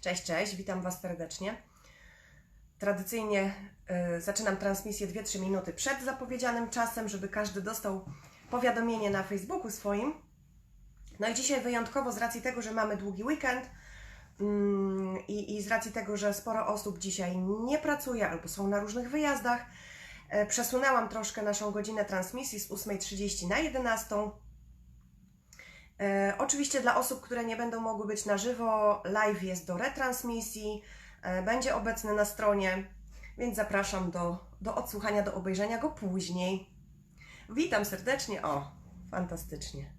Cześć, cześć, witam Was serdecznie. Tradycyjnie y, zaczynam transmisję 2-3 minuty przed zapowiedzianym czasem, żeby każdy dostał powiadomienie na Facebooku swoim. No i dzisiaj wyjątkowo z racji tego, że mamy długi weekend mm, i, z racji tego, że sporo osób dzisiaj nie pracuje albo są na różnych wyjazdach, e, przesunęłam troszkę naszą godzinę transmisji z 8.30 na 11.00. E, oczywiście dla osób, które nie będą mogły być na żywo, live jest do retransmisji, e, będzie obecny na stronie, więc zapraszam do, do odsłuchania, do obejrzenia go później. Witam serdecznie. O, fantastycznie.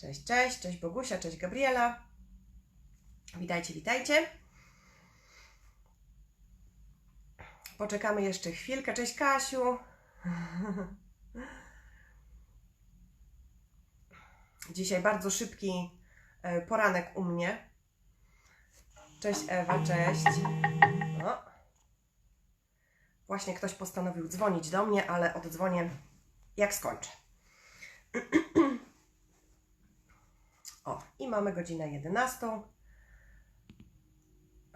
Cześć, cześć, cześć Bogusia, cześć Gabriela. Witajcie, witajcie. Poczekamy jeszcze chwilkę. Cześć Kasiu. Dzisiaj bardzo szybki e, poranek u mnie. Cześć Ewa, cześć. O. Właśnie ktoś postanowił dzwonić do mnie, ale oddzwonię jak skończę. O, i mamy godzinę 11.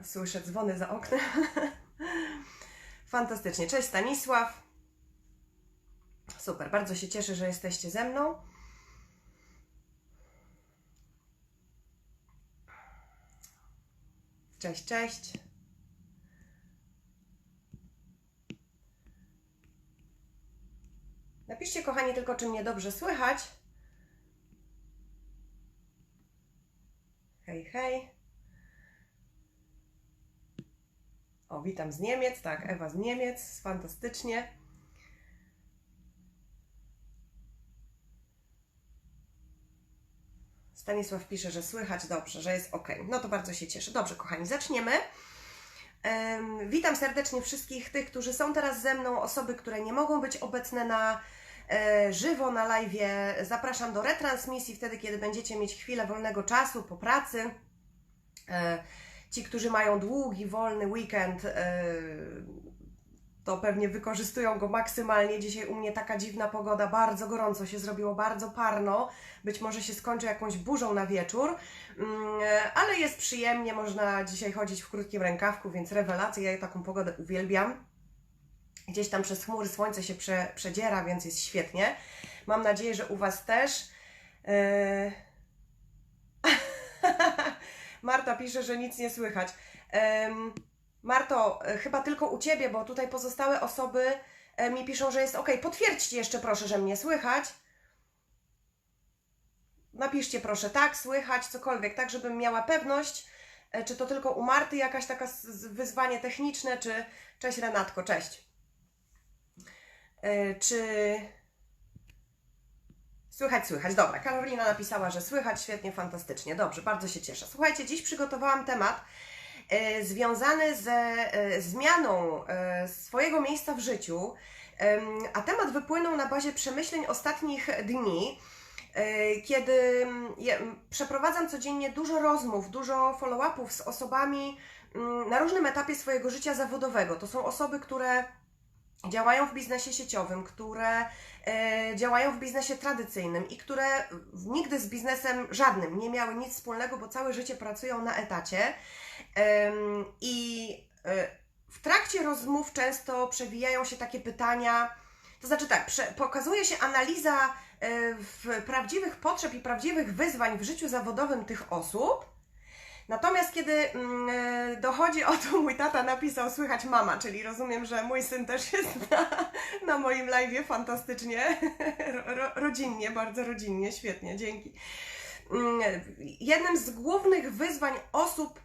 Słyszę dzwony za oknem. Fantastycznie. Cześć Stanisław. Super, bardzo się cieszę, że jesteście ze mną. Cześć, cześć. Napiszcie, kochani, tylko czy mnie dobrze słychać. Hej, hej. O, witam z Niemiec, tak, Ewa z Niemiec, fantastycznie. Stanisław pisze, że słychać dobrze, że jest ok. No to bardzo się cieszę. Dobrze, kochani, zaczniemy. Em, Witam serdecznie wszystkich tych, którzy są teraz ze mną, osoby, które nie mogą być obecne na e, żywo na live. Zapraszam do retransmisji wtedy, kiedy będziecie mieć chwilę wolnego czasu po pracy. E, Ci, którzy mają długi, wolny weekend, e, to pewnie wykorzystują go maksymalnie. Dzisiaj u mnie taka dziwna pogoda, bardzo gorąco się zrobiło, bardzo parno. Być może się skończy jakąś burzą na wieczór, Mm, ale jest przyjemnie, można dzisiaj chodzić w krótkim rękawku, więc rewelacja, ja taką pogodę uwielbiam. Gdzieś tam przez chmury słońce się prze, przedziera, więc jest świetnie. Mam nadzieję, że u Was też. Eee... Marta pisze, że nic nie słychać. Marto, e, chyba tylko u Ciebie, bo tutaj pozostałe osoby e, mi piszą, że jest ok. Potwierdźcie jeszcze proszę, że mnie słychać. Napiszcie proszę tak, słychać, cokolwiek, tak żebym miała pewność, e, czy to tylko u Marty jakaś taka wyzwanie techniczne, czy... Cześć Renatko, cześć. Czy... Słychać, słychać. Dobra, Karolina napisała, że słychać, świetnie, fantastycznie. Dobrze, bardzo się cieszę. Słuchajcie, dziś przygotowałam temat związany ze e, zmianą e, swojego miejsca w życiu, a temat wypłynął na bazie przemyśleń ostatnich dni, e, kiedy mm, przeprowadzam codziennie dużo rozmów, dużo follow-upów z osobami mm, na różnym etapie swojego życia zawodowego. To są osoby, które działają w biznesie sieciowym, które e, działają w biznesie tradycyjnym i które nigdy z biznesem żadnym nie miały nic wspólnego, bo całe życie pracują na etacie. I e, w trakcie rozmów często przewijają się takie pytania, to znaczy tak, pokazuje się analiza e, prawdziwych potrzeb i prawdziwych wyzwań w życiu zawodowym tych osób. Natomiast kiedy mm, e, dochodzi o to, mój tata napisał słychać mama, czyli rozumiem, że mój syn też jest na, na moim live fantastycznie, ro, ro, rodzinnie, bardzo rodzinnie, świetnie, dzięki. Mm, Jednym z głównych wyzwań osób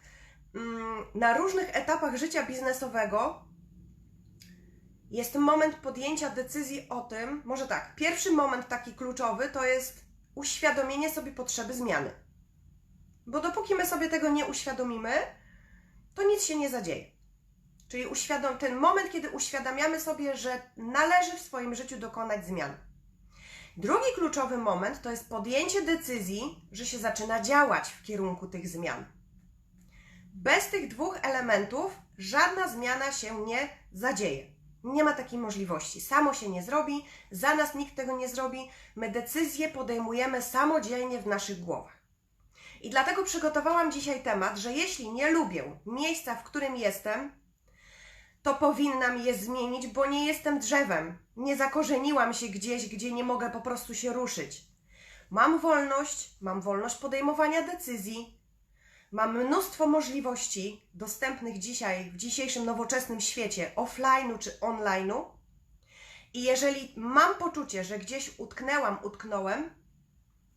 mm, na różnych etapach życia biznesowego jest moment podjęcia decyzji o tym, może tak, pierwszy moment taki kluczowy to jest uświadomienie sobie potrzeby zmiany. Bo dopóki my sobie tego nie uświadomimy, to nic się nie zadzieje. Czyli uświadom, ten moment, kiedy uświadamiamy sobie, że należy w swoim życiu dokonać zmian. Drugi kluczowy moment to jest podjęcie decyzji, że się zaczyna działać w kierunku tych zmian. Bez tych dwóch elementów żadna zmiana się nie zadzieje. Nie ma takiej możliwości. Samo się nie zrobi, za nas nikt tego nie zrobi. My decyzje podejmujemy samodzielnie w naszych głowach. I dlatego przygotowałam dzisiaj temat, że jeśli nie lubię miejsca, w którym jestem, to powinnam je zmienić, bo nie jestem drzewem. Nie zakorzeniłam się gdzieś, gdzie nie mogę po prostu się ruszyć. Mam wolność, mam wolność podejmowania decyzji, mam mnóstwo możliwości dostępnych dzisiaj, w dzisiejszym nowoczesnym świecie, offline'u czy online'u. I jeżeli mam poczucie, że gdzieś utknęłam, utknąłem,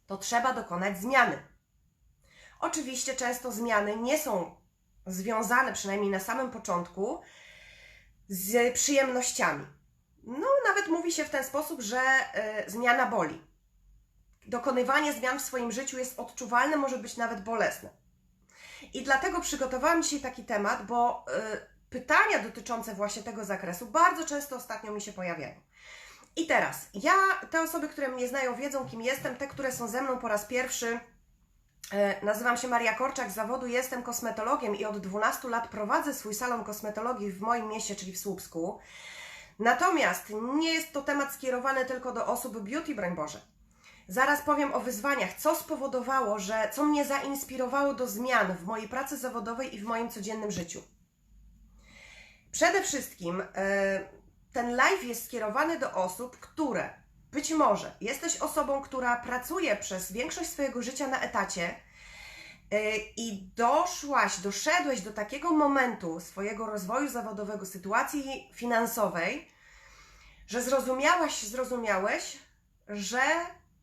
to trzeba dokonać zmiany. Oczywiście często zmiany nie są związane, przynajmniej na samym początku, z przyjemnościami. No, nawet mówi się w ten sposób, że y, zmiana boli. Dokonywanie zmian w swoim życiu jest odczuwalne, może być nawet bolesne. I dlatego przygotowałam dzisiaj taki temat, bo y, pytania dotyczące właśnie tego zakresu bardzo często ostatnio mi się pojawiają. I teraz, ja, te osoby, które mnie znają, wiedzą, kim jestem, te, które są ze mną po raz pierwszy, Nazywam się Maria Korczak, z zawodu jestem kosmetologiem i od 12 lat prowadzę swój salon kosmetologii w moim mieście, czyli w Słupsku. Natomiast nie jest to temat skierowany tylko do osób beauty, broń Boże. Zaraz powiem o wyzwaniach, co spowodowało, że co mnie zainspirowało do zmian w mojej pracy zawodowej i w moim codziennym życiu. Przede wszystkim e, ten live jest skierowany do osób, które być może jesteś osobą, która pracuje przez większość swojego życia na etacie yy, i doszłaś, doszedłeś do takiego momentu swojego rozwoju zawodowego, sytuacji finansowej, że zrozumiałaś, zrozumiałeś, że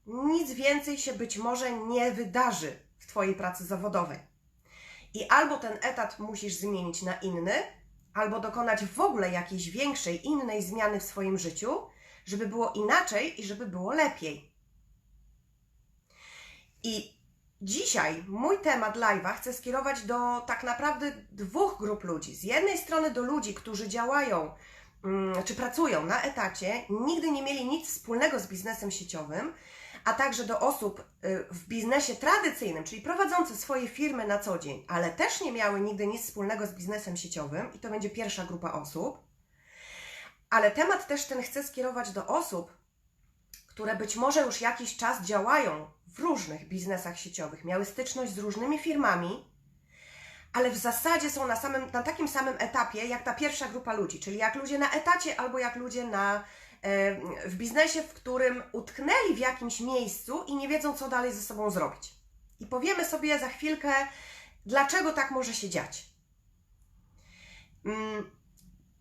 nic więcej się być może nie wydarzy w Twojej pracy zawodowej. I albo ten etat musisz zmienić na inny, albo dokonać w ogóle jakiejś większej, innej zmiany w swoim życiu, żeby było inaczej i żeby było lepiej. I dzisiaj mój temat live'a chcę skierować do tak naprawdę dwóch grup ludzi. Z jednej strony do ludzi, którzy działają mm, czy pracują na etacie, nigdy nie mieli nic wspólnego z biznesem sieciowym, a także do osób y, w biznesie tradycyjnym, czyli prowadzące swoje firmy na co dzień, ale też nie miały nigdy nic wspólnego z biznesem sieciowym, i to będzie pierwsza grupa osób. Ale temat też ten chcę skierować do osób, które być może już jakiś czas działają w różnych biznesach sieciowych, miały styczność z różnymi firmami, ale w zasadzie są na, samym, na takim samym etapie jak ta pierwsza grupa ludzi, czyli jak ludzie na etacie albo jak ludzie na w biznesie, w którym utknęli w jakimś miejscu i nie wiedzą, co dalej ze sobą zrobić. I powiemy sobie za chwilkę, dlaczego tak może się dziać.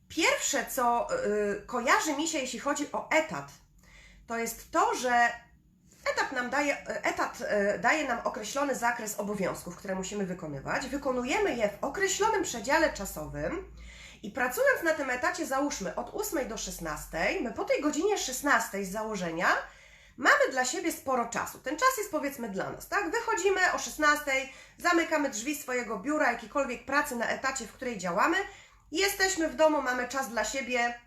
Pierwsze, co y, kojarzy mi się, jeśli chodzi o etat, to jest to, że etat nam daje, etat y, daje nam określony zakres obowiązków, które musimy wykonywać. Wykonujemy je w określonym przedziale czasowym i pracując na tym etacie, załóżmy od 8 do 16, my po tej godzinie 16 z założenia mamy dla siebie sporo czasu. Ten czas jest powiedzmy dla nas, tak? Wychodzimy o 16, zamykamy drzwi swojego biura, jakiejkolwiek pracy na etacie, w której działamy. Jesteśmy w domu, mamy czas dla siebie.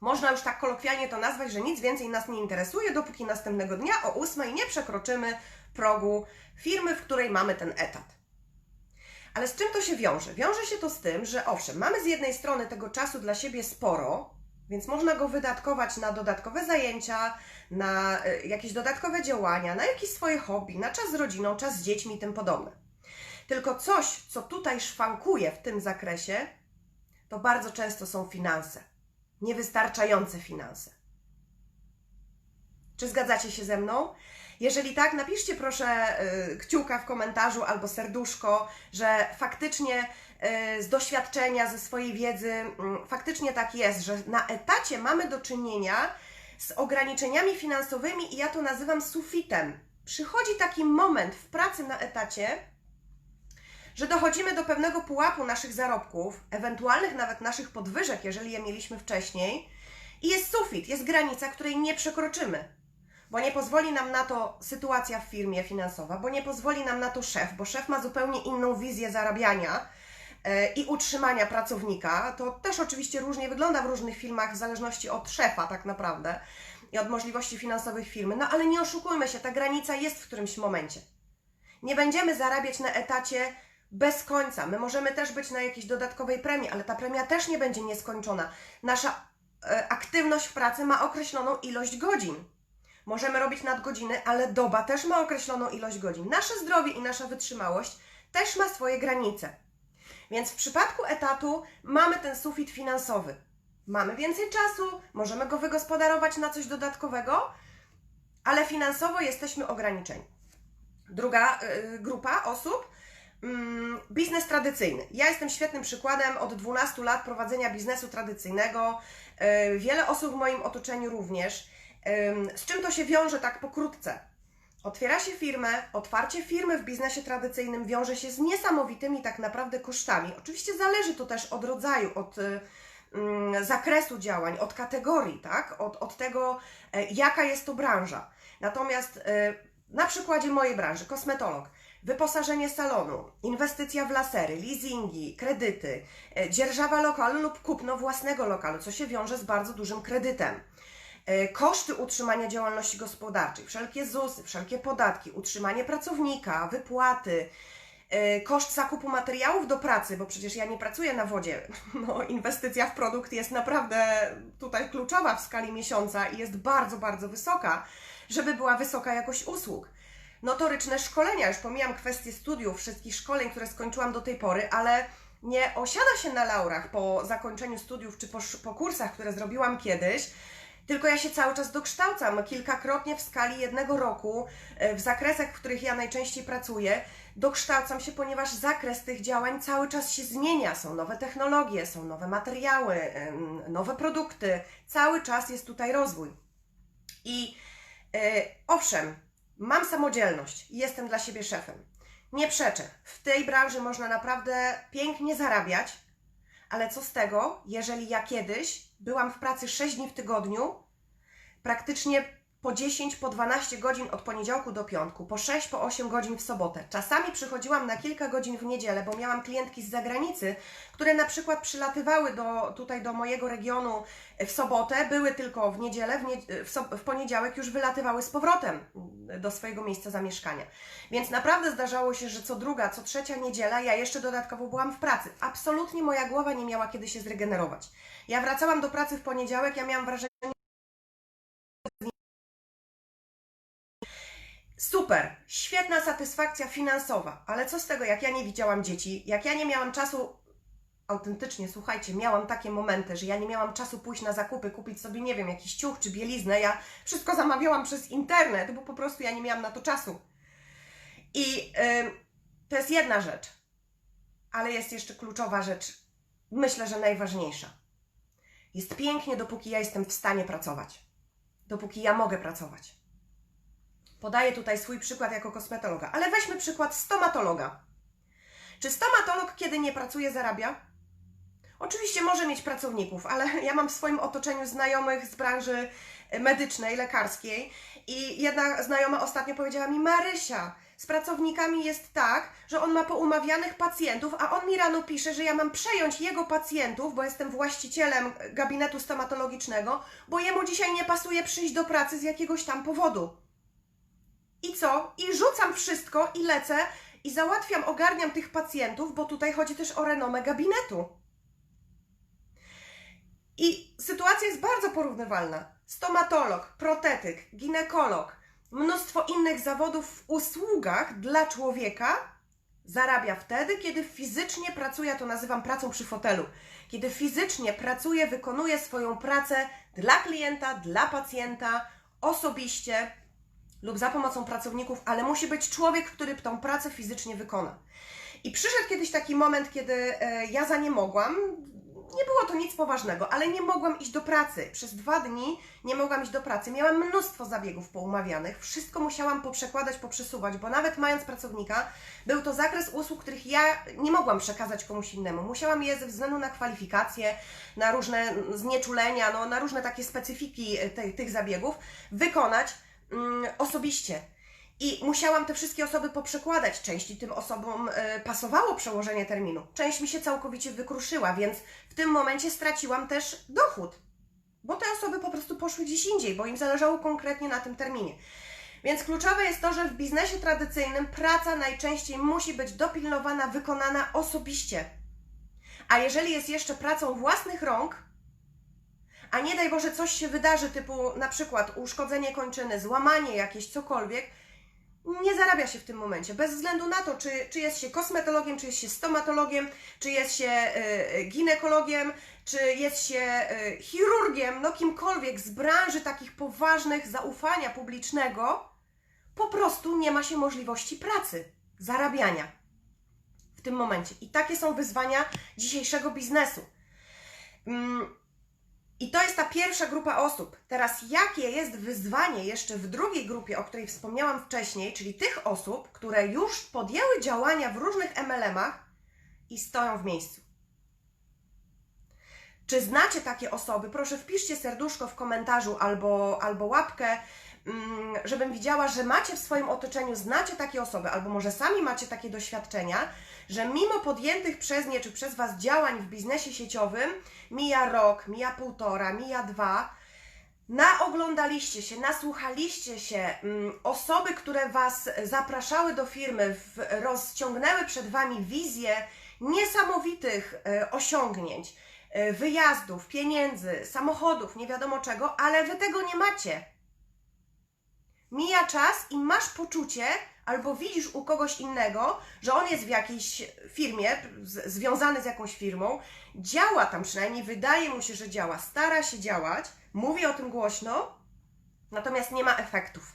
Można już tak kolokwialnie to nazwać, że nic więcej nas nie interesuje, dopóki następnego dnia o 8 nie przekroczymy progu firmy, w której mamy ten etat. Ale z czym to się wiąże? Wiąże się to z tym, że owszem, mamy z jednej strony tego czasu dla siebie sporo, więc można go wydatkować na dodatkowe zajęcia, na e, jakieś dodatkowe działania, na jakieś swoje hobby, na czas z rodziną, czas z dziećmi i tym podobne. Tylko coś, co tutaj szwankuje w tym zakresie, to bardzo często są finanse. Niewystarczające finanse. Czy zgadzacie się ze mną? Jeżeli tak, napiszcie proszę y, kciuka w komentarzu albo serduszko, że faktycznie y, z doświadczenia, ze swojej wiedzy, mm, faktycznie tak jest, że na etacie mamy do czynienia z ograniczeniami finansowymi i ja to nazywam sufitem. Przychodzi taki moment w pracy na etacie, że dochodzimy do pewnego pułapu naszych zarobków, ewentualnych nawet naszych podwyżek, jeżeli je mieliśmy wcześniej, i jest sufit, jest granica, której nie przekroczymy bo nie pozwoli nam na to sytuacja w firmie finansowa, bo nie pozwoli nam na to szef, bo szef ma zupełnie inną wizję zarabiania e, i utrzymania pracownika. To też oczywiście różnie wygląda w różnych firmach, w zależności od szefa, tak naprawdę, i od możliwości finansowych firmy. No ale nie oszukujmy się, ta granica jest w którymś momencie. Nie będziemy zarabiać na etacie bez końca. My możemy też być na jakiejś dodatkowej premii, ale ta premia też nie będzie nieskończona. Nasza e, aktywność w pracy ma określoną ilość godzin. możemy robić nadgodziny, ale doba też ma określoną ilość godzin. Nasze zdrowie i nasza wytrzymałość też ma swoje granice. Więc w przypadku etatu mamy ten sufit finansowy. Mamy więcej czasu, możemy go wygospodarować na coś dodatkowego, ale finansowo jesteśmy ograniczeni. Druga y, grupa osób, biznes tradycyjny. Ja jestem świetnym przykładem od 12 lat prowadzenia biznesu tradycyjnego. Y, wiele osób w moim otoczeniu również. Z czym to się wiąże tak pokrótce? Otwiera się firmę, otwarcie firmy w biznesie tradycyjnym wiąże się z niesamowitymi tak naprawdę kosztami. Oczywiście zależy to też od rodzaju, od y, mm, zakresu działań, od kategorii, tak? Od, od tego, e, jaka jest to branża. Natomiast e, na przykładzie mojej branży, kosmetolog, wyposażenie salonu, inwestycja w lasery, leasingi, kredyty, e, dzierżawa lokalu lub kupno własnego lokalu, co się wiąże z bardzo dużym kredytem. E, Koszty utrzymania działalności gospodarczej, wszelkie ZUSy, wszelkie podatki, utrzymanie pracownika, wypłaty, e, koszt zakupu materiałów do pracy, bo przecież ja nie pracuję na wodzie. No, inwestycja w produkt jest naprawdę tutaj kluczowa w skali miesiąca i jest bardzo, bardzo wysoka, żeby była wysoka jakość usług. Notoryczne szkolenia, już pomijam kwestię studiów, wszystkich szkoleń, które skończyłam do tej pory, ale nie osiada się na laurach po zakończeniu studiów czy po, po kursach, które zrobiłam kiedyś, tylko ja się cały czas dokształcam kilkakrotnie w skali jednego roku, e, w zakresach, w których ja najczęściej pracuję. Dokształcam się, ponieważ zakres tych działań cały czas się zmienia. Są nowe technologie, są nowe materiały, nowe produkty. Cały czas jest tutaj rozwój. I e, owszem, mam samodzielność i jestem dla siebie szefem. Nie przeczę. W tej branży można naprawdę pięknie zarabiać, ale co z tego, jeżeli ja kiedyś byłam w pracy 6 dni w tygodniu, praktycznie po 10, po 12 godzin od poniedziałku do piątku, po 6, po 8 godzin w sobotę. Czasami przychodziłam na kilka godzin w niedzielę, bo miałam klientki z zagranicy, które na przykład przylatywały do, tutaj do mojego regionu w sobotę, były tylko w niedzielę, w, nie, w, so, w poniedziałek już wylatywały z powrotem do swojego miejsca zamieszkania. Więc naprawdę zdarzało się, że co druga, co trzecia niedziela ja jeszcze dodatkowo byłam w pracy. Absolutnie moja głowa nie miała kiedy się zregenerować. Ja wracałam do pracy w poniedziałek, ja miałam wrażenie, Super, świetna satysfakcja finansowa, ale co z tego, jak ja nie widziałam dzieci, jak ja nie miałam czasu, autentycznie, słuchajcie, miałam takie momenty, że ja nie miałam czasu pójść na zakupy, kupić sobie, nie wiem, jakiś ciuch czy bieliznę, ja wszystko zamawiałam przez internet, bo po prostu ja nie miałam na to czasu. I ym, to jest jedna rzecz, ale jest jeszcze kluczowa rzecz, myślę, że najważniejsza. Jest pięknie, dopóki ja jestem w stanie pracować, dopóki ja mogę pracować. Podaję tutaj swój przykład jako kosmetologa, ale weźmy przykład stomatologa. Czy stomatolog, kiedy nie pracuje, zarabia? Oczywiście może mieć pracowników, ale ja mam w swoim otoczeniu znajomych z branży medycznej, lekarskiej i jedna znajoma ostatnio powiedziała mi: Marysia, z pracownikami jest tak, że on ma poumawianych pacjentów, a on mi rano pisze, że ja mam przejąć jego pacjentów, bo jestem właścicielem gabinetu stomatologicznego, bo jemu dzisiaj nie pasuje przyjść do pracy z jakiegoś tam powodu. I co? I rzucam wszystko i lecę i załatwiam, ogarniam tych pacjentów, bo tutaj chodzi też o renomę gabinetu. I sytuacja jest bardzo porównywalna. Stomatolog, protetyk, ginekolog, mnóstwo innych zawodów w usługach dla człowieka zarabia wtedy, kiedy fizycznie pracuje, to nazywam pracą przy fotelu, kiedy fizycznie pracuje, wykonuje swoją pracę dla klienta, dla pacjenta, osobiście lub za pomocą pracowników, ale musi być człowiek, który tą pracę fizycznie wykona. I przyszedł kiedyś taki moment, kiedy e, ja za nie mogłam. Nie było to nic poważnego, ale nie mogłam iść do pracy. Przez dwa dni nie mogłam iść do pracy. Miałam mnóstwo zabiegów poumawianych. Wszystko musiałam poprzekładać, poprzesuwać, bo nawet mając pracownika, był to zakres usług, których ja nie mogłam przekazać komuś innemu. Musiałam je ze względu na kwalifikacje, na różne znieczulenia, no, na różne takie specyfiki e, te, tych zabiegów wykonać osobiście. I musiałam te wszystkie osoby poprzekładać. Części tym osobom e, pasowało przełożenie terminu, część mi się całkowicie wykruszyła, więc w tym momencie straciłam też dochód, bo te osoby po prostu poszły gdzieś indziej, bo im zależało konkretnie na tym terminie. Więc kluczowe jest to, że w biznesie tradycyjnym praca najczęściej musi być dopilnowana, wykonana osobiście. A jeżeli jest jeszcze pracą własnych rąk, a nie daj Boże coś się wydarzy, typu na przykład uszkodzenie kończyny, złamanie jakieś, cokolwiek, nie zarabia się w tym momencie. Bez względu na to, czy, czy jest się kosmetologiem, czy jest się stomatologiem, czy jest się y, ginekologiem, czy jest się y, chirurgiem, no kimkolwiek z branży takich poważnych zaufania publicznego, po prostu nie ma się możliwości pracy, zarabiania w tym momencie. I takie są wyzwania dzisiejszego biznesu. Mm, I to jest ta pierwsza grupa osób. Teraz, jakie jest wyzwanie jeszcze w drugiej grupie, o której wspomniałam wcześniej, czyli tych osób, które już podjęły działania w różnych MLM-ach i stoją w miejscu. Czy znacie takie osoby? Proszę wpiszcie serduszko w komentarzu albo, albo łapkę, mm, żebym widziała, że macie w swoim otoczeniu, znacie takie osoby, albo może sami macie takie doświadczenia, że mimo podjętych przez nie czy przez Was działań w biznesie sieciowym, mija rok, mija półtora, mija dwa, naoglądaliście się, nasłuchaliście się, mm, osoby, które Was zapraszały do firmy, rozciągnęły przed Wami wizję niesamowitych e, osiągnięć, e, wyjazdów, pieniędzy, samochodów, nie wiadomo czego, ale Wy tego nie macie. Mija czas i masz poczucie, albo widzisz u kogoś innego, że on jest w jakiejś firmie, z, związany z jakąś firmą, działa tam przynajmniej, wydaje mu się, że działa, stara się działać, mówi o tym głośno, natomiast nie ma efektów.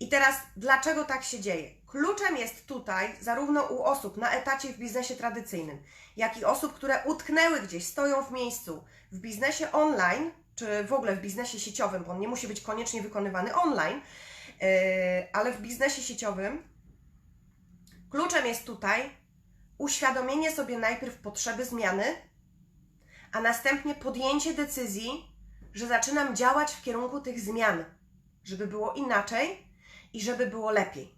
I teraz, dlaczego tak się dzieje? Kluczem jest tutaj, zarówno u osób na etacie w biznesie tradycyjnym, jak i osób, które utknęły gdzieś, stoją w miejscu w biznesie online, czy w ogóle w biznesie sieciowym, bo on nie musi być koniecznie wykonywany online, ale w biznesie sieciowym kluczem jest tutaj uświadomienie sobie najpierw potrzeby zmiany, a następnie podjęcie decyzji, że zaczynam działać w kierunku tych zmian, żeby było inaczej i żeby było lepiej.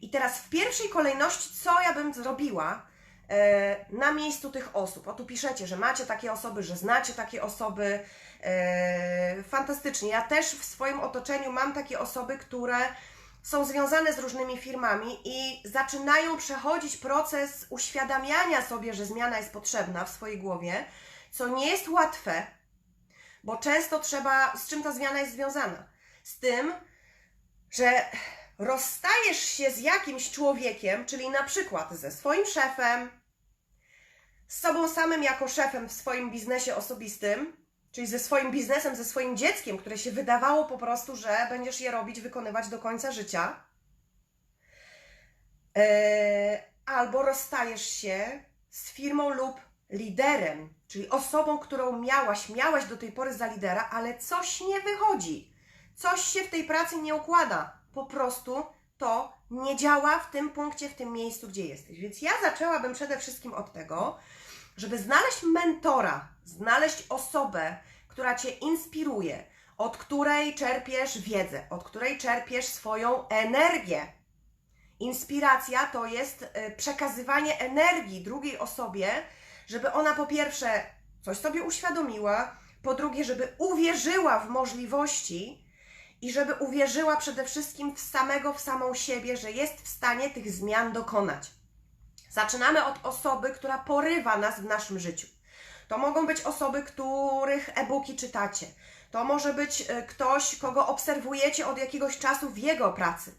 I teraz w pierwszej kolejności, co ja bym zrobiła e, na miejscu tych osób? O tu piszecie, że macie takie osoby, że znacie takie osoby. E, fantastycznie. Ja też w swoim otoczeniu mam takie osoby, które są związane z różnymi firmami i zaczynają przechodzić proces uświadamiania sobie, że zmiana jest potrzebna w swojej głowie, co nie jest łatwe, bo często trzeba, z czym ta zmiana jest związana? Z tym, że rozstajesz się z jakimś człowiekiem, czyli na przykład ze swoim szefem, z sobą samym jako szefem w swoim biznesie osobistym, czyli ze swoim biznesem, ze swoim dzieckiem, które się wydawało po prostu, że będziesz je robić, wykonywać do końca życia. Eee, albo rozstajesz się z firmą lub liderem, czyli osobą, którą miałaś, miałaś do tej pory za lidera, ale coś nie wychodzi. Coś się w tej pracy nie układa. Po prostu to nie działa w tym punkcie, w tym miejscu, gdzie jesteś. Więc ja zaczęłabym przede wszystkim od tego, żeby znaleźć mentora, znaleźć osobę, która Cię inspiruje, od której czerpiesz wiedzę, od której czerpiesz swoją energię. Inspiracja to jest y, przekazywanie energii drugiej osobie, żeby ona po pierwsze coś sobie uświadomiła, po drugie, żeby uwierzyła w możliwości i żeby uwierzyła przede wszystkim w samego, w samą siebie, że jest w stanie tych zmian dokonać. Zaczynamy od osoby, która porywa nas w naszym życiu. To mogą być osoby, których e-booki czytacie. To może być e, ktoś, kogo obserwujecie od jakiegoś czasu w jego pracy.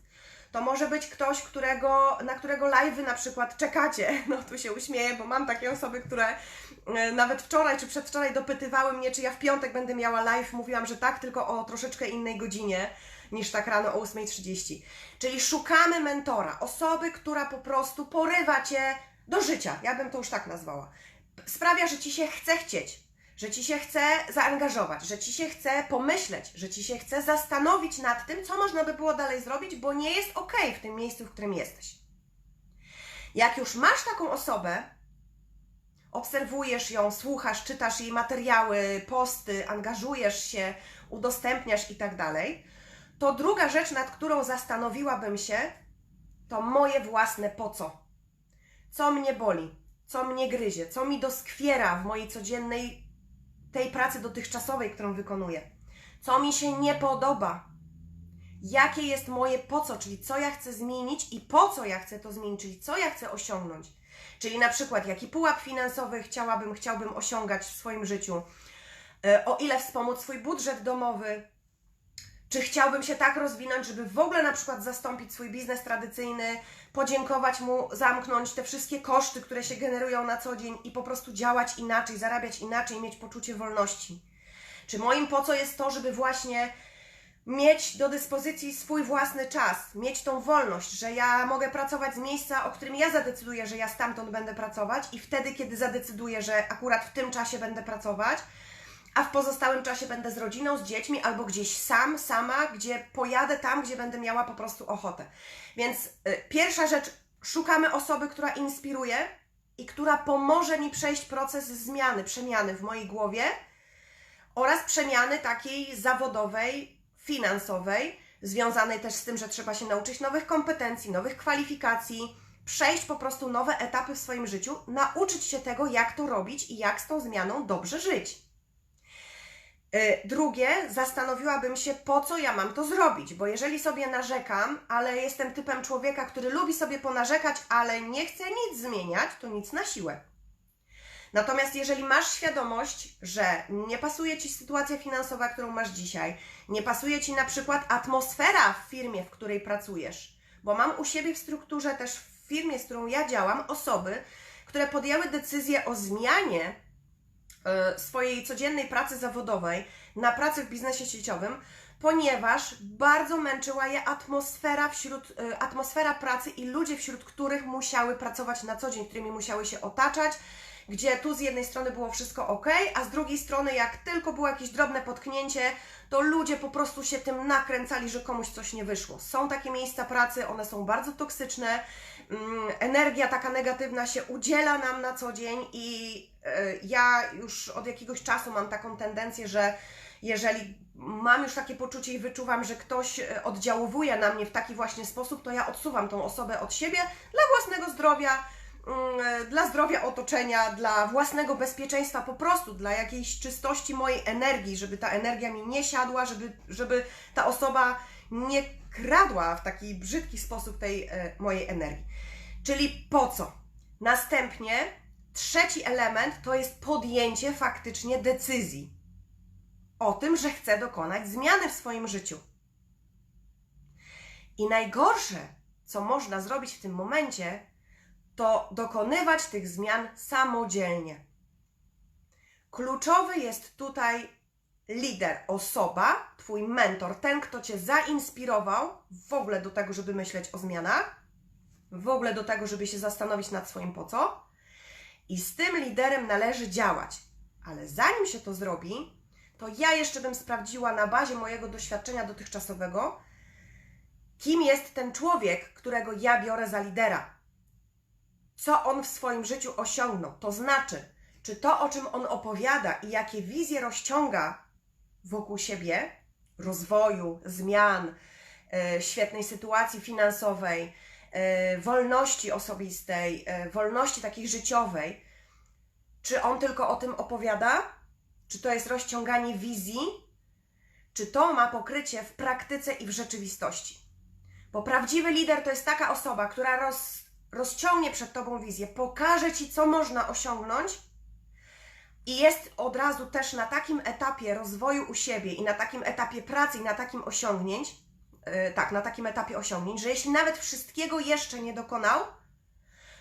To może być ktoś, którego, na którego live'y na przykład czekacie. No tu się uśmieję, bo mam takie osoby, które e, nawet wczoraj czy przedwczoraj dopytywały mnie, czy ja w piątek będę miała live. Mówiłam, że tak, tylko o troszeczkę innej godzinie niż tak rano o 8.30. Czyli szukamy mentora, osoby, która po prostu porywa Cię do życia. Ja bym to już tak nazwała. Sprawia, że Ci się chce chcieć, że Ci się chce zaangażować, że Ci się chce pomyśleć, że Ci się chce zastanowić nad tym, co można by było dalej zrobić, bo nie jest ok w tym miejscu, w którym jesteś. Jak już masz taką osobę, obserwujesz ją, słuchasz, czytasz jej materiały, posty, angażujesz się, udostępniasz i tak dalej, to druga rzecz, nad którą zastanowiłabym się, to moje własne po co. Co mnie boli, co mnie gryzie, co mi doskwiera w mojej codziennej tej pracy dotychczasowej, którą wykonuję. Co mi się nie podoba. Jakie jest moje po co, czyli co ja chcę zmienić i po co ja chcę to zmienić, czyli co ja chcę osiągnąć. Czyli na przykład jaki pułap finansowy chciałabym, chciałbym osiągać w swoim życiu, E, o ile wspomóc swój budżet domowy, czy chciałbym się tak rozwinąć, żeby w ogóle na przykład zastąpić swój biznes tradycyjny, podziękować mu, zamknąć te wszystkie koszty, które się generują na co dzień i po prostu działać inaczej, zarabiać inaczej, mieć poczucie wolności? Czy moim po co jest to, żeby właśnie mieć do dyspozycji swój własny czas, mieć tą wolność, że ja mogę pracować z miejsca, o którym ja zadecyduję, że ja stamtąd będę pracować i wtedy, kiedy zadecyduję, że akurat w tym czasie będę pracować, a w pozostałym czasie będę z rodziną, z dziećmi albo gdzieś sam, sama, gdzie pojadę tam, gdzie będę miała po prostu ochotę. Więc y, pierwsza rzecz, szukamy osoby, która inspiruje i która pomoże mi przejść proces zmiany, przemiany w mojej głowie oraz przemiany takiej zawodowej, finansowej, związanej też z tym, że trzeba się nauczyć nowych kompetencji, nowych kwalifikacji, przejść po prostu nowe etapy w swoim życiu, nauczyć się tego, jak to robić i jak z tą zmianą dobrze żyć. Y, Drugie, zastanowiłabym się, po co ja mam to zrobić, bo jeżeli sobie narzekam, ale jestem typem człowieka, który lubi sobie ponarzekać, ale nie chce nic zmieniać, to nic na siłę. Natomiast jeżeli masz świadomość, że nie pasuje ci sytuacja finansowa, którą masz dzisiaj, nie pasuje ci na przykład atmosfera w firmie, w której pracujesz, bo mam u siebie w strukturze też w firmie, z którą ja działam, osoby, które podjęły decyzję o zmianie e, swojej codziennej pracy zawodowej na pracę w biznesie sieciowym, ponieważ bardzo męczyła je atmosfera wśród, e, atmosfera pracy i ludzie, wśród których musiały pracować na co dzień, którymi musiały się otaczać, gdzie tu z jednej strony było wszystko ok, a z drugiej strony, jak tylko było jakieś drobne potknięcie, to ludzie po prostu się tym nakręcali, że komuś coś nie wyszło. Są takie miejsca pracy, one są bardzo toksyczne, mm, energia taka negatywna się udziela nam na co dzień i ja już od jakiegoś czasu mam taką tendencję, że jeżeli mam już takie poczucie i wyczuwam, że ktoś y, oddziałuje na mnie w taki właśnie sposób, to ja odsuwam tą osobę od siebie dla własnego zdrowia, mm, dla zdrowia otoczenia, dla własnego bezpieczeństwa, po prostu dla jakiejś czystości mojej energii, żeby ta energia mi nie siadła, żeby, żeby ta osoba nie kradła w taki brzydki sposób tej e, mojej energii. Czyli po co? Następnie trzeci element to jest podjęcie faktycznie decyzji o tym, że chcę dokonać zmiany w swoim życiu. I najgorsze, co można zrobić w tym momencie, to dokonywać tych zmian samodzielnie. Kluczowy jest tutaj lider, osoba, twój mentor, ten, kto cię zainspirował w ogóle do tego, żeby myśleć o zmianach, w ogóle do tego, żeby się zastanowić nad swoim po co. I z tym liderem należy działać. Ale zanim się to zrobi, to ja jeszcze bym sprawdziła na bazie mojego doświadczenia dotychczasowego, kim jest ten człowiek, którego ja biorę za lidera. Co on w swoim życiu osiągnął. To znaczy, czy to, o czym on opowiada i jakie wizje rozciąga wokół siebie, rozwoju, zmian, e, świetnej sytuacji finansowej, wolności osobistej, e, wolności takiej życiowej, czy on tylko o tym opowiada? Czy to jest rozciąganie wizji? Czy to ma pokrycie w praktyce i w rzeczywistości? Bo prawdziwy lider to jest taka osoba, która roz, rozciągnie przed Tobą wizję, pokaże Ci, co można osiągnąć i jest od razu też na takim etapie rozwoju u siebie i na takim etapie pracy i na takim osiągnięć, tak, na takim etapie osiągnięć, że jeśli nawet wszystkiego jeszcze nie dokonał,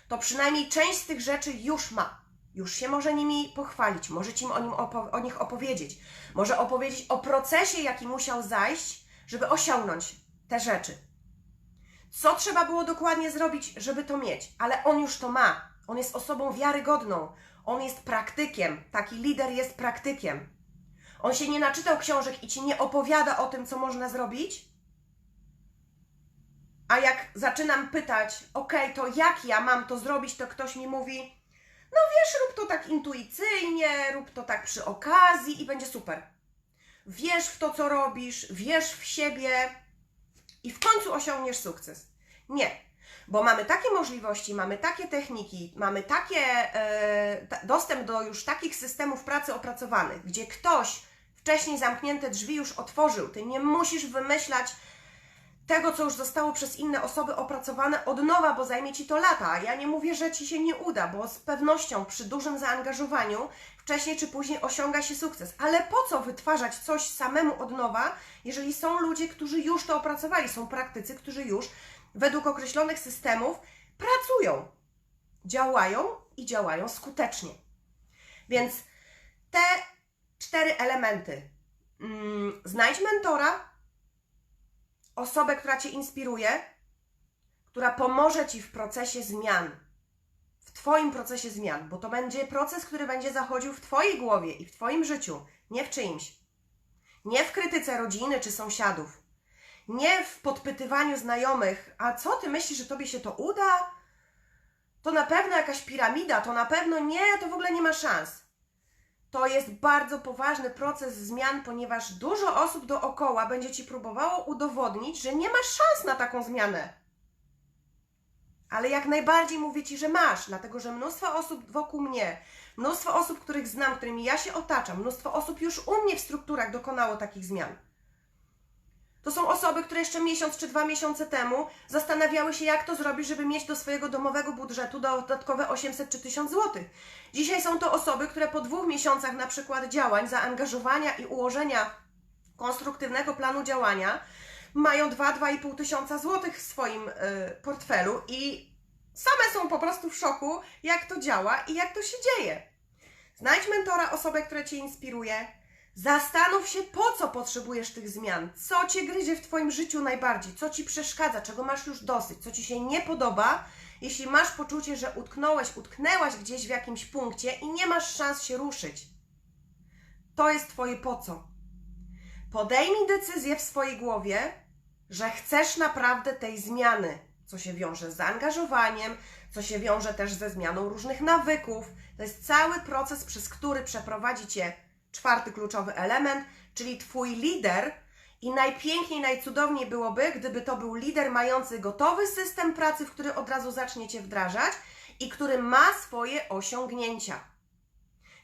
to przynajmniej część z tych rzeczy już ma. Już się może nimi pochwalić, może Ci o, nim opo- o nich opowiedzieć, może opowiedzieć o procesie, jaki musiał zajść, żeby osiągnąć te rzeczy. Co trzeba było dokładnie zrobić, żeby to mieć, ale on już to ma. On jest osobą wiarygodną, on jest praktykiem. Taki lider jest praktykiem. On się nie naczytał książek i ci nie opowiada o tym, co można zrobić. A jak zaczynam pytać, ok, to jak ja mam to zrobić, to ktoś mi mówi, no wiesz, rób to tak intuicyjnie, rób to tak przy okazji i będzie super. Wierz w to, co robisz, wierz w siebie i w końcu osiągniesz sukces. Nie, bo mamy takie możliwości, mamy takie techniki, mamy takie e, dostęp do już takich systemów pracy opracowanych, gdzie ktoś wcześniej zamknięte drzwi już otworzył. Ty nie musisz wymyślać tego, co już zostało przez inne osoby opracowane od nowa, bo zajmie ci to lata. Ja nie mówię, że ci się nie uda, bo z pewnością przy dużym zaangażowaniu wcześniej czy później osiąga się sukces. Ale po co wytwarzać coś samemu od nowa, jeżeli są ludzie, którzy już to opracowali, są praktycy, którzy już według określonych systemów pracują, działają i działają skutecznie. Więc te cztery elementy. Mm, Znajdź mentora, osobę, która Cię inspiruje, która pomoże Ci w procesie zmian, w Twoim procesie zmian, bo to będzie proces, który będzie zachodził w Twojej głowie i w Twoim życiu, nie w czyimś. Nie w krytyce rodziny czy sąsiadów, nie w podpytywaniu znajomych, a co Ty myślisz, że Tobie się to uda? To na pewno jakaś piramida, to na pewno nie, to w ogóle nie ma szans. To jest bardzo poważny proces zmian, ponieważ dużo osób dookoła będzie ci próbowało udowodnić, że nie masz szans na taką zmianę. Ale jak najbardziej mówię ci, że masz, dlatego że mnóstwo osób wokół mnie, mnóstwo osób, których znam, którymi ja się otaczam, mnóstwo osób już u mnie w strukturach dokonało takich zmian. To są osoby, które jeszcze miesiąc czy dwa miesiące temu zastanawiały się, jak to zrobić, żeby mieć do swojego domowego budżetu dodatkowe 800 czy 1000 zł. Dzisiaj są to osoby, które po dwóch miesiącach na przykład działań, zaangażowania i ułożenia konstruktywnego planu działania mają 2-2,5 tysiąca złotych w swoim y, portfelu i same są po prostu w szoku, jak to działa i jak to się dzieje. Znajdź mentora, osobę, która Cię inspiruje, Zastanów się, po co potrzebujesz tych zmian, co cię gryzie w Twoim życiu najbardziej, co ci przeszkadza, czego masz już dosyć, co ci się nie podoba. Jeśli masz poczucie, że utknąłeś, utknęłaś gdzieś w jakimś punkcie i nie masz szans się ruszyć, to jest Twoje po co. Podejmij decyzję w swojej głowie, że chcesz naprawdę tej zmiany, co się wiąże z zaangażowaniem, co się wiąże też ze zmianą różnych nawyków. To jest cały proces, przez który przeprowadzi cię czwarty kluczowy element, czyli Twój lider. I najpiękniej, najcudowniej byłoby, gdyby to był lider mający gotowy system pracy, w który od razu zaczniecie wdrażać i który ma swoje osiągnięcia.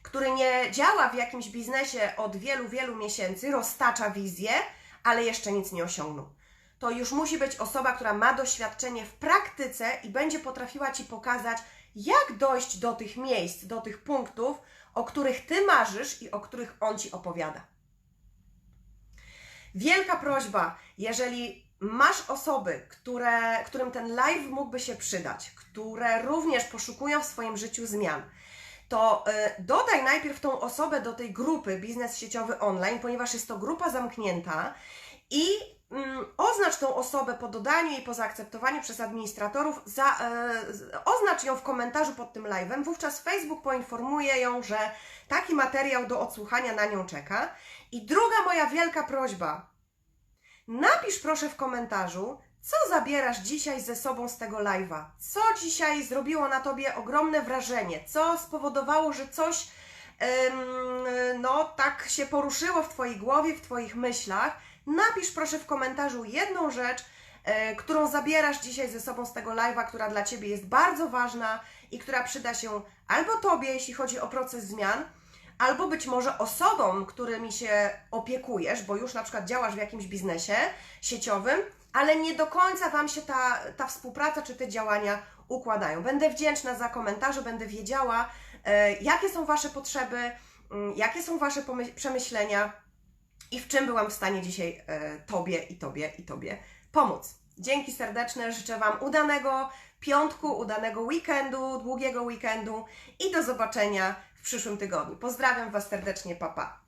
Który nie działa w jakimś biznesie od wielu, wielu miesięcy, roztacza wizję, ale jeszcze nic nie osiągnął. To już musi być osoba, która ma doświadczenie w praktyce i będzie potrafiła Ci pokazać, jak dojść do tych miejsc, do tych punktów, o których Ty marzysz i o których On Ci opowiada. Wielka prośba, jeżeli masz osoby, które, którym ten live mógłby się przydać, które również poszukują w swoim życiu zmian, to y, dodaj najpierw tą osobę do tej grupy Biznes Sieciowy Online, ponieważ jest to grupa zamknięta i oznacz tą osobę po dodaniu jej, po zaakceptowaniu przez administratorów, za, e, oznacz ją w komentarzu pod tym live'em, wówczas Facebook poinformuje ją, że taki materiał do odsłuchania na nią czeka. I druga moja wielka prośba, napisz proszę w komentarzu, co zabierasz dzisiaj ze sobą z tego live'a? Co dzisiaj zrobiło na Tobie ogromne wrażenie? Co spowodowało, że coś no tak się poruszyło w Twojej głowie, w Twoich myślach? Napisz proszę w komentarzu jedną rzecz, e, którą zabierasz dzisiaj ze sobą z tego live'a, która dla Ciebie jest bardzo ważna i która przyda się albo Tobie, jeśli chodzi o proces zmian, albo być może osobom, którymi się opiekujesz, bo już na przykład działasz w jakimś biznesie sieciowym, ale nie do końca Wam się ta, ta współpraca czy te działania układają. Będę wdzięczna za komentarze, będę wiedziała, e, jakie są Wasze potrzeby, mm, jakie są Wasze przemyślenia i w czym byłam w stanie dzisiaj e, Tobie i Tobie i Tobie pomóc. Dzięki serdeczne, życzę Wam udanego piątku, udanego weekendu, długiego weekendu i do zobaczenia w przyszłym tygodniu. Pozdrawiam Was serdecznie, papa. Pa.